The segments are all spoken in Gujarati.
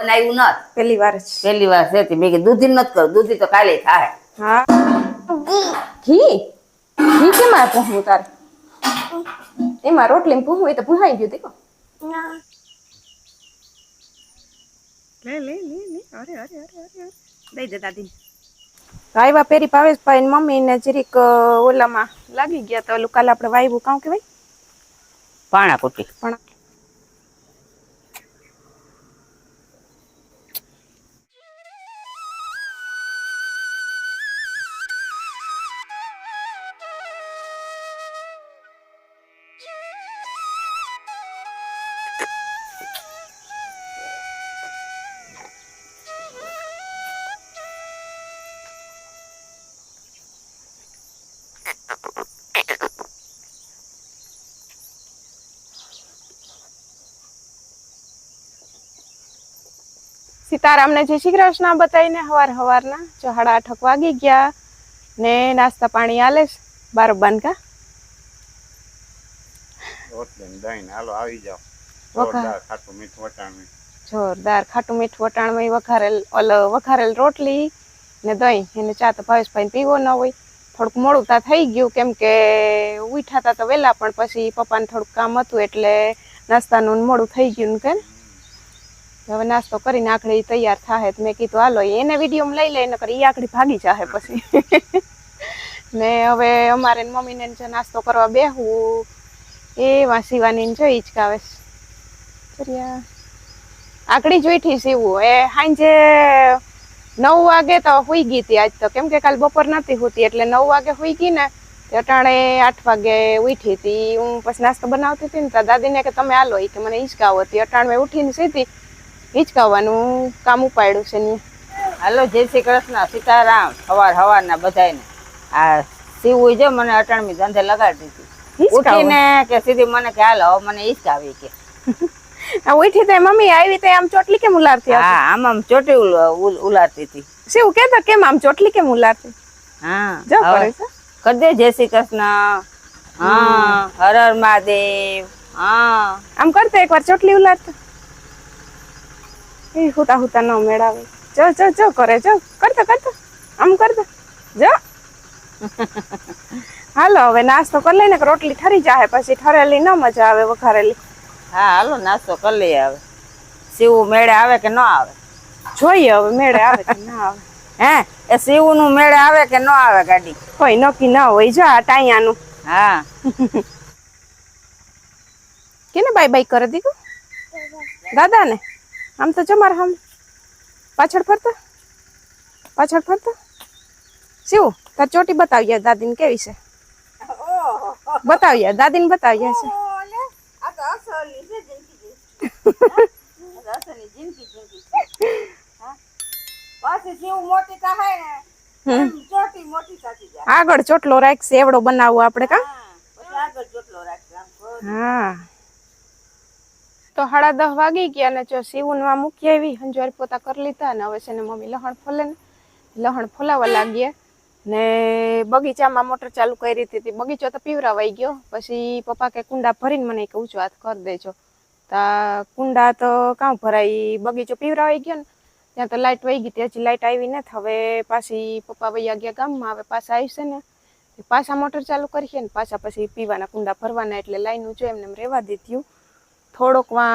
બનાવ્યું નત. પહેલી વાર જ. પહેલી વાર છે મેં કીધું દૂધી નથી કરું. દૂધી તો કાલે થાય. હા. ઘી? ઘી કેમાં પૂહવું તારે? એમાં રોટલી પૂહવું એ તો પૂહાઈ ગયું દેખો લે લે લે લે. અરે અરે અરે અરે અરે. દઈ દે દાદી. આવ્યા પેરી ભાવેશભાઈ ને મમ્મી ને જરીક ઓલામાં લાગી ગયા તો ઓલું કાલે આપણે વાયવું કાં કહેવાય? પાણા કુટી પણ સીતારામને જય શ્રી કૃષ્ણ બતાવીને હવાર હવારના જો સાડા આઠક વાગી ગયા ને નાસ્તા પાણી આલે છે. બાર કા? રોટલી ને દહીં ને હાલો આવી જાઓ. વઘાર. જોરદાર ખાટું મીઠું વટાણમાં વઘારેલ ઓલો વઘારેલ રોટલી ને દહીં. એને ચા તો ભાવેશભાઈ પીવો ન હોય. થોડુંક મોડું તા થઈ ગયું કેમ કે ઉઠાતા તો વહેલા પણ પછી પપ્પાને થોડુંક કામ હતું એટલે નાસ્તાનું મોડું થઈ ગયું કે ને. હવે નાસ્તો કરીને આખડી તૈયાર થાય તો મેં કીધું, હાલો એને વીડિયો લઈ લઈને કરી એ આખડી ભાગી જાહે પછી. ને હવે અમારે મમ્મીને જો નાસ્તો કરવા બેહવું એ વાંસીવાની જો હિચકાવે છે. ચર્યા. આકડી જોઈથી સીવું એ સાંજે નવ વાગે તો હુઈ ગઈ હતી આજ તો. કેમ કે કાલ બપોર નથી હોતી, એટલે નવ વાગે હુઈ ગઈ ને અટાણે આઠ વાગે ઉઠી હતી. હું પછી નાસ્તો બનાવતી હતી ને દાદીને કે, તમે એ કે મને હિંચકાવો હતી અટાણે ઉઠીને સીધી હિંચકાવવાનું કામ ઉપાડ્યું છે ને. હાલો જય શ્રી કૃષ્ણ સીતારામ હવાર હવારના બધાને આ સીવું જો મને અટાણમી ધંધે લગાડી દીધી. ઉઠીને કે સીધી મને કે હાલો હવે મને હિંચકાવી કે. આ ઉઠી તે મમ્મી આવી તે આમ ચોટલી કેમ ઉલારતી હા આમ આમ ચોટી ઉલ- ઉલ- ઉલારતી હતી. શું કેતો કેમ આમ ચોટલી કેમ ઉલારતી? હા જો કરે છે. કરી દે જય શ્રી કૃષ્ણ. હા હર હર મહાદેવ. હા. આમ કરતો એકવાર ચોટલી ઉલારતો. એ હુતા હુતા ન મેળાવે. જો જો જો કરે જો કરતો કરતો. આમ કરતો. જો. હાલો હવે નાસ્તો કરી લઈને કે રોટલી ઠરી જાય પછી ઠરેલી ન મજા આવે વઘારેલી. હા હાલો નાસ્તો કરી લઈએ હવે. સીવું મેળે આવે કે ન આવે? જોઈએ હવે મેળે આવે કે ના આવે. હે? એ સીવું નું મેળે આવે કે ન આવે ગાડી? કોઈ નક્કી ના હોય જો આ ટાઈયાનું હા. કેને બાય બાય કરે દીધું દાદા. ને આમ તો જમાર હમ. પાછળ ફરતા? પાછળ ફરતા? શિવ તાર ચોટી બતાવીએ દાદીને કેવી છે? બતાવીએ દાદીને બતાવીએ છે. હમ. આગળ ચોટલો રાખશે એવડો બનાવવો આપણે કા? હા. તો સાડા દસ વાગી ગયા અને જો સીવનમાં મૂકી આવી, હંજવારી પોતા કરી લીધા ને હવે છે ને મમ્મી લહણ ફોલે ને. લહણ ફોલાવા લાગ્યા ને બગીચામાં મોટર ચાલુ કરી હતી. બગીચો તો પીવરાવાઈ ગયો. પછી પપ્પા કે કુંડા ભરીને મને કે ઊંચો હાથ કરી દેજો. તા કુંડા તો કાં ભરાઈ બગીચો પીવરાવાઈ ગયો ને. ત્યાં તો લાઇટ વહી ગઈ હજી લાઇટ આવી નથી હવે પાછી પપ્પા વૈયા ગયા ગામમાં, હવે પાછા આવશે ને. પાછા મોટર ચાલુ કરીએ ને, પાછા પછી પીવાના કુંડા ભરવાના એટલે લાઈનું જો એમને એમ રહેવા દીધું. થોડોક વા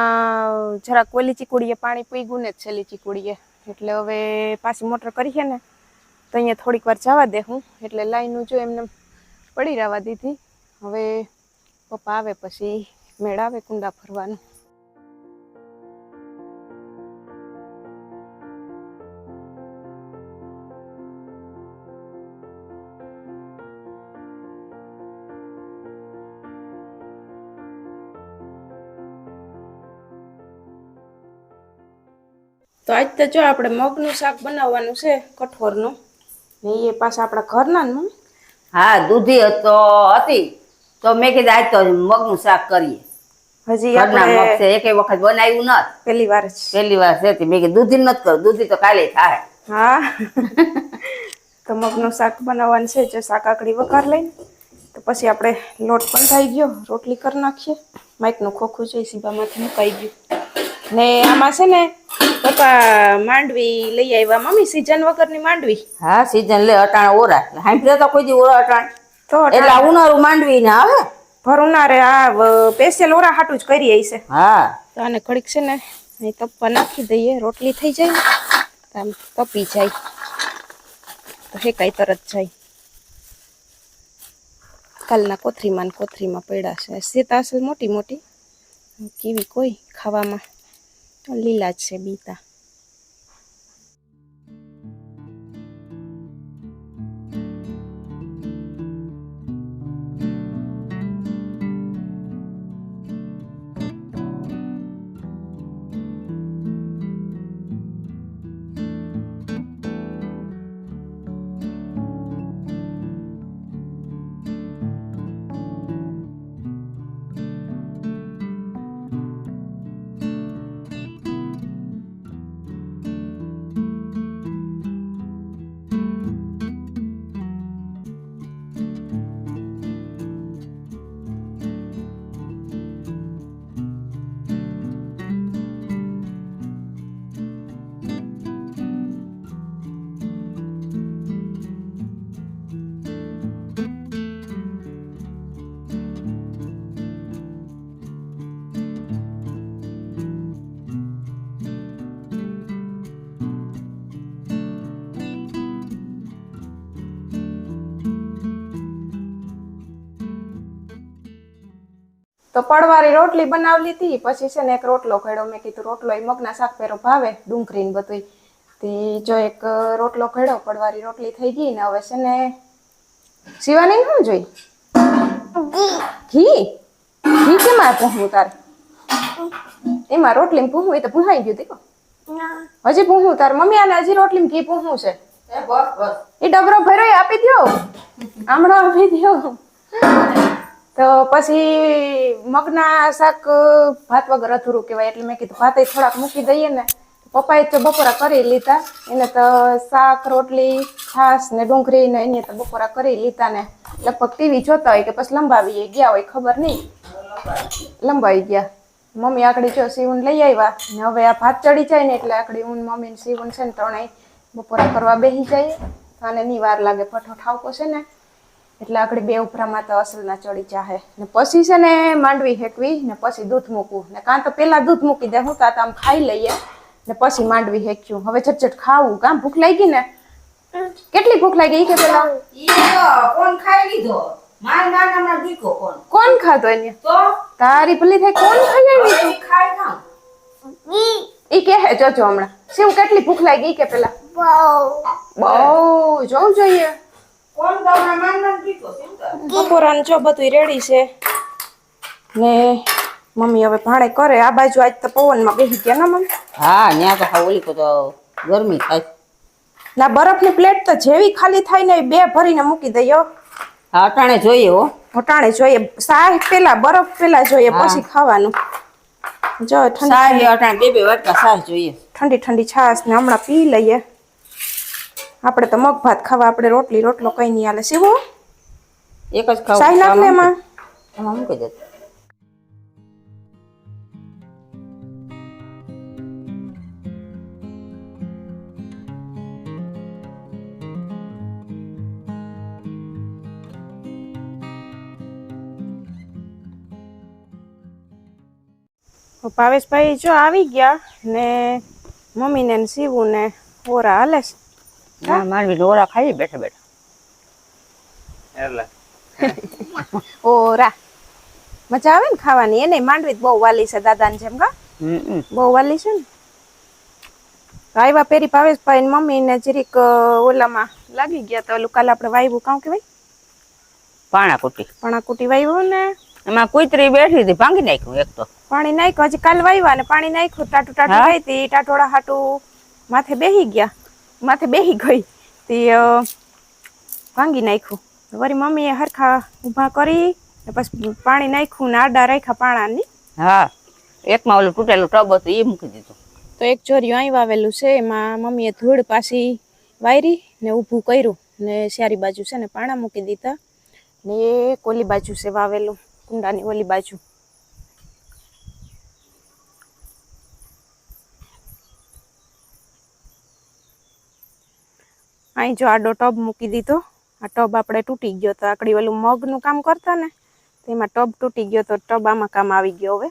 જરાક ઓલી ચીકુડીએ પાણી પીગું ને છેલ્લી ચીકુડીએ. એટલે હવે પાછી મોટર કરીએ ને, તો અહીંયા થોડીક વાર જવા દે હું. એટલે લાઈનું જો એમને પડી રહેવા દીધી. હવે પપ્પા આવે પછી મેળ આવે કુંડા ભરવાનું તો આજ તો જો આપણે મગનું શાક બનાવવાનું છે કઠોરનું ને એ પાછા આપણા ઘરના ને હા દૂધી તો હતી. તો મેં કીધું આજ તો મગનું શાક કરીએ. હજી ઘરના મગ છે એકે વખત બનાવ્યું ન પહેલી વાર જ. પહેલી વાર છે મેં કીધું દૂધી નથી કરું દૂધી તો કાલે થાય. હા. તો મગનું શાક બનાવવાનું છે જો શાક આકડી વઘાર લઈને. તો પછી આપણે લોટ પણ થઈ ગયો રોટલી કરી નાખીએ. માઇકનું ખોખું છે સીબામાંથી મુકાઈ ગયું. ને આમાં છે ને પપ્પા માંડવી લઈ આવ્યા. મમ્મી સીઝન વગરની માંડવી? હા સીઝન લે અટાણ ઓરા. હાંભળે તો કોઈ દી ઓરા અટાણ? તો એટલે ઉનાળું માંડવી ને આવે? ઉનાળે આ સ્પેશિયલ ઓરા હાટું જ કરી છે. હા. તો આને ઘડીક છે ને અહીં તપવા નાખી દઈએ. રોટલી થઈ જાય આમ તપી જાય. તો હેકાઈ તરત જાય. કાલના કોથરીમાં ને કોથરીમાં પડ્યા છે. સીતા અસલ મોટી મોટી. કેવી કોઈ ખાવામાં. લીલા છે બીતા તો પડવાળી રોટલી બનાવલી હતી પછી છે ને એક રોટલો ઘડ્યો. મેં કીધું રોટલો એ મગના શાક પહેરો ભાવે ડુંગળી ને બધું તે જો એક રોટલો ઘડ્યો પડવારી રોટલી થઈ ગઈ ને હવે છે ને શિવાની શું જોઈ? ઘી? ઘી કેમાં પૂહવું તારે? એમાં રોટલી પૂહવું એ તો પૂહાઈ ગયું દીકો હજી પૂહવું તારે? મમ્મી આને હજી રોટલી ઘી પૂહવું છે? એ ડબરો ભર્યો આપી દ્યો. હમણાં આપી દ્યો. તો પછી મગના શાક, ભાત વગર અધૂરું કહેવાય એટલે મેં કીધું ભાતે થોડાક મૂકી દઈએ ને. પપ્પાએ તો બપોરા કરી લીધા. એને તો શાક, રોટલી, છાશ ને ડુંગળી ને એને તો બપોરા કરી લીધા ને. લગભગ ટીવી જોતા હોય કે પછી લંબાવી ગયા હોય, ખબર નહીં. લંબાવી ગયા. મમ્મી આકડી જો સીવન લઈ આવ્યા ને હવે આ ભાત ચડી જાય ને એટલે આકડી ઊન મમ્મીને મમ્મી સીવન છે ને ત્રણેય. બપોરા કરવા બેસી જાય. તો આને ની વાર લાગે, પઠો ઠાવકો છે ને. એટલે આગળ બે ઉપરામાં તો અસલના ચડી ચાહે ને પછી છે ને માંડવી હેકવી ને પછી દૂધ મૂકવું. ને કાં તો પેલા દૂધ મૂકી દે હું તા આમ ખાઈ લઈએ. ને પછી માંડવી હેક્યું. હવે ઝટઝટ ખાવું. કામ ભૂખ લાગી ને? કેટલી ભૂખ લાગી? ઈ કે પેલા. કોણ ખાઈ લીધો? માર માર હમણાં દીકો કોણ? કોણ ખાધો એને? તો? તારી ભલી થાય કોણ ખાઈ આવી ખાઈ ના ઈ કે હે જોજો હમણાં. શું કેટલી ભૂખ લાગી? કે પેલા. બહુ જોવું જોઈએ. બપોરાનું જો બધું રેડી છે. ને મમ્મી હવે ભાણે કરે. આ બાજુ આજ તો પવનમાં બેસી ગયા ને મમ્મી? હા ન્યા તો હા ઓલી કો તો ગરમી થાય. ના બરફની પ્લેટ તો જેવી ખાલી થાય ને એ બે ભરીને મૂકી દઈએ હા. અટાણે જોઈએ હો. અટાણે જોઈએ. સાહ પેલા બરફ પેલા જોઈએ પછી ખાવાનું. જો ઠંડી અટાણે બે બે વાટકા સાહ જોઈએ. ઠંડી ઠંડી છાશ ને હમણાં પી લઈએ. આપણે તો મગ ભાત ખાવા આપણે રોટલી રોટલો કઈ નહીં હાલે. શીવો એક જ ખાવું. સાઈ નાખ ને એમાં ભાવેશભાઈ જો આવી ગયા ને મમ્મીને ને શીવું ને ઓરા હાલે છે. ના માનવી ઓરા ખાઈ બેઠા બેઠા એટલે ઓરા મજા આવે ને ખાવાની એને માંડવી તો બહુ વાલી છે દાદાની જેમ કા બહુ વાલી છે ને આવ્યા પેરી ભાવેશભાઈ ને મમ્મી ને જરીક ઓલામાં લાગી ગયા તો ઓલું કાલે આપણે વાવ્યું કાં કહેવાય પાણા કુટી પાણા કુટી વાવ્યું ને એમાં કુતરી બેઠી હતી ભાંગી નાખ્યું એક તો પાણી નાખ્યું હજી કાલ વાયવા ને પાણી નાખ્યું ટાટું ટાટું હા? હતી ટાટોડા હાટું માથે બેહી ગયા માથે બેસી ગઈ. તે ભાંગી નાખ્યું. વળી મમ્મીએ હરખા ઊભા કરી ને પછી પાણી નાખ્યું ને આડા રાખ્યા પાણાની. હા એકમાં ઓલું તૂટેલું ટબ હતું એ મૂકી દીધું. તો એક ચોરિયું અહીં વાવેલું છે એમાં મમ્મીએ ધૂળ પાછી વાયરી ને ઊભું કર્યું ને સારી બાજુ છે ને પાણા મૂકી દીધા. ને એક ઓલી બાજુ છે વાવેલું કુંડાની ઓલી બાજુ. અહીં જો આડો ટબ મૂકી દીધો. આ ટબ આપણે તૂટી ગયો તો આકડી ઓલું મગનું કામ કરતા ને તેમાં ટબ તૂટી ગયો તો ટબ આમાં કામ આવી ગયો હવે.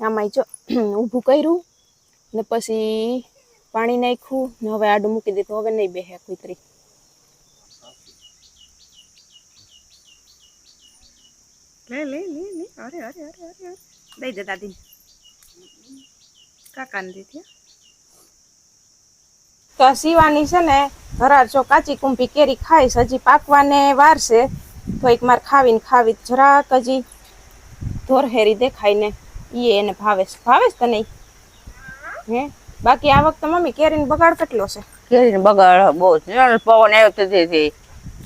આમાં જો ઊભું કર્યું ને પછી પાણી નાખ્યું ને હવે આડું મૂકી દીધું. હવે નહીં બેહે કુતરી લે લે લે લે. અરે અરે અરે અરે દઈ દે દાદી કાકાને દીધી. તો આ છે ને હરાર જો કાચી કુંભી કેરી ખાઈશ હજી પાકવાને વારશે તો એક માર ખાવીને ખાવી જરાક હજી ધોરહેરી દેખાય ને ઈ એને ભાવેશ. ભાવેશ તને? હે? બાકી આ વખતે મમ્મી કેરીનો બગાડ કેટલો છે? કેરીનો બગાડ બહુ. પવન આવ્યો તો તે- તે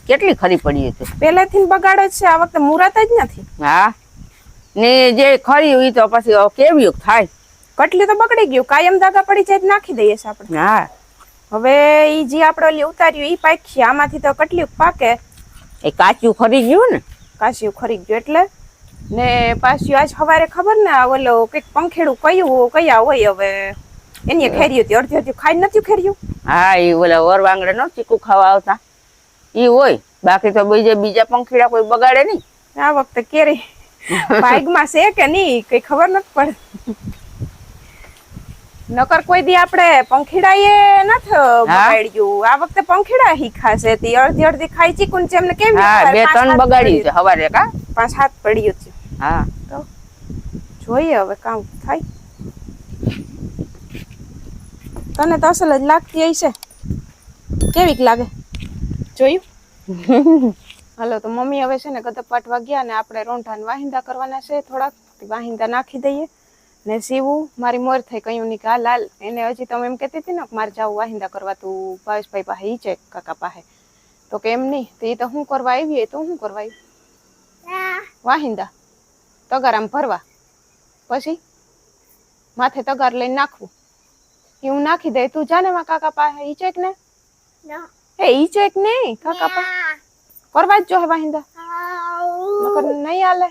કેટલી ખરી પડી હતી પહેલેથી બગાડ જ છે આ વખતે મુરાત જ નથી. હા? ને જે ખરી હોય તો પછી કેવી થાય. કટલી તો બગડી ગયું કાયમ દાગા પડી જાય નાખી દઈએ છે આપણે. હા. હવે ઈ જે આપણે ઓલી ઉતાર્યું ઈ પાકી આમાંથી તો કેટલીક પાકે. એ કાચું ખરી ગયું ને? કાચું ખરી ગયું એટલે? ને પાછું આજ સવારે ખબર ને ઓલો કંઈક પંખેડું કયું કયા હોય હવે? એની ખેર્યું હતી અડધી અડધી ખાઈ નથી ખેર્યું હા એ ઓલા વરવાંગડે નો ચીકુ ખાવા આવતા. ઈ હોય બાકી તો બીજે બીજા પંખીડા કોઈ બગાડે નહીં. આ વખતે કેરી બાઈકમાં છે કે નહીં કઈ ખબર નથી પડે નકર કોઈ દી આપણે પંખીડાએ નથી બગાડ્યું. આ વખતે પંખીડા હી ખાશે તી અડધી અડધી ખાઈ ચીકુન છે એમને કેમ હા બે ત્રણ બગાડી છે હવારે કા? પાંચ હાથ પડ્યું છે. હા. તો જોઈએ હવે કામ થાય. તને તો અસલ જ લાગતી હશે. કેવીક લાગે? જોયું? હાલો તો મમ્મી હવે છે ને ગદપ વાગ્યા ગયા ને આપણે રોંઢાને વાહિંદા કરવાના છે થોડાક. વાહિંદા નાખી દઈએ. ને સીવું મારી મોર થઈ કહ્યું ની કા લાલ. એને હજી તમે એમ કહેતી હતી ને મારે જાવું વાહિંદા કરવા તું ભાવેશભાઈ પાસે ઈ છે કાકા પાસે. તો કે એમ નહીં તો એ તો હું કરવા આવી તો હું કરવા આવી? વાહિંદા તગાર આમ ભરવા. પછી? માથે તગાર લઈને નાખવું. એ હું નાખી દે તું જાને માં કાકા પાસે ઈ ચેક ને? એ ઈ ચેક નહીં કાકા પાસે? કરવા જ જો હે વાહિંદા. નકર નહીં હાલે.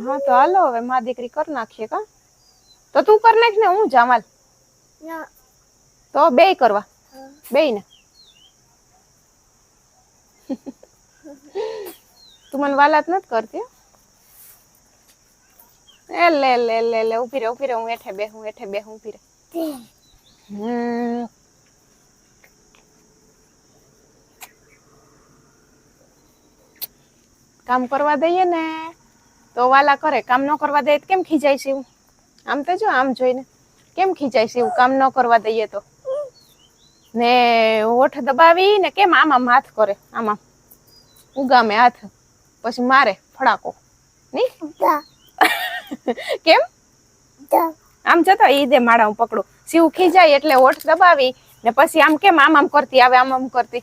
હા તો હાલો હવે માં દીકરી કર નાખીએ કા? તો તું કર નાખ ને હું જામાલ તો બે કરવા. બે ને. તું મને વાલાત નથી કરતી હો? એ લે લે લે લે ઊભી રે ઊભી રે હું હેઠે બેહું હેઠે બેહું ઊભી રે હમ. કામ કરવા દઈએ ને. તો વાલા કરે કામ ન કરવા દઈએ કેમ ખીજાય છે એવું? આમ તો જો આમ જોઈને. કેમ ખીજાય છે એવું? કામ ન કરવા દઈએ તો. ને ઓઠ દબાવી ને કેમ આમ આમ હાથ કરે? આમ. આમ ઉગામે હાથ. પછી મારે ફડાકો. ની? કેમ? આમ જતો ઈ દે માળા હું પકડું. શિવ ખીજાય એટલે ઓઠ દબાવી ને પછી આમ કેમ આમ આમ કરતી આવે આમ આમ કરતી?